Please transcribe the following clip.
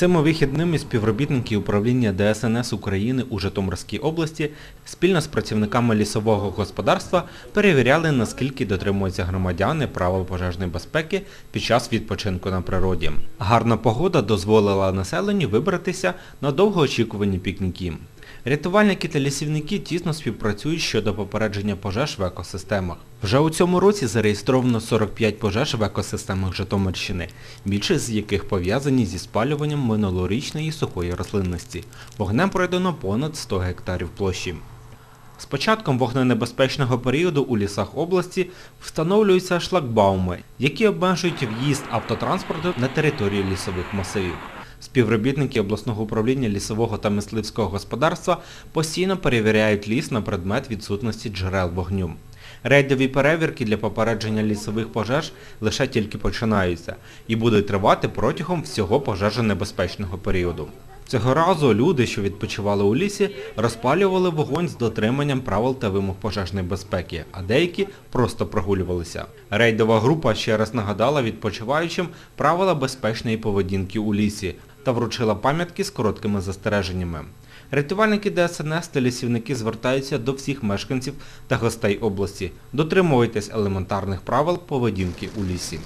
Цими вихідними співробітники управління ДСНС України у Житомирській області спільно з працівниками лісового господарства перевіряли, наскільки дотримуються громадяни правил пожежної безпеки під час відпочинку на природі. Гарна погода дозволила населенню вибратися на довгоочікувані пікніки. Рятувальники та лісівники тісно співпрацюють щодо попередження пожеж в екосистемах. Вже у цьому році зареєстровано 45 пожеж в екосистемах Житомирщини, більшість з яких пов'язані зі спалюванням минулорічної сухої рослинності. Вогнем пройдено понад 100 гектарів площі. З початком вогненебезпечного періоду у лісах області встановлюються шлагбауми, які обмежують в'їзд автотранспорту на територію лісових масивів. Співробітники обласного управління лісового та мисливського господарства постійно перевіряють ліс на предмет відсутності джерел вогню. Рейдові перевірки для попередження лісових пожеж лише тільки починаються і будуть тривати протягом всього пожежонебезпечного періоду. Цього разу люди, що відпочивали у лісі, розпалювали вогонь з дотриманням правил та вимог пожежної безпеки, а деякі просто прогулювалися. Рейдова група ще раз нагадала відпочиваючим правила безпечної поведінки у лісі та вручила пам'ятки з короткими застереженнями. Рятувальники ДСНС та лісівники звертаються до всіх мешканців та гостей області. Дотримуйтесь елементарних правил поведінки у лісі.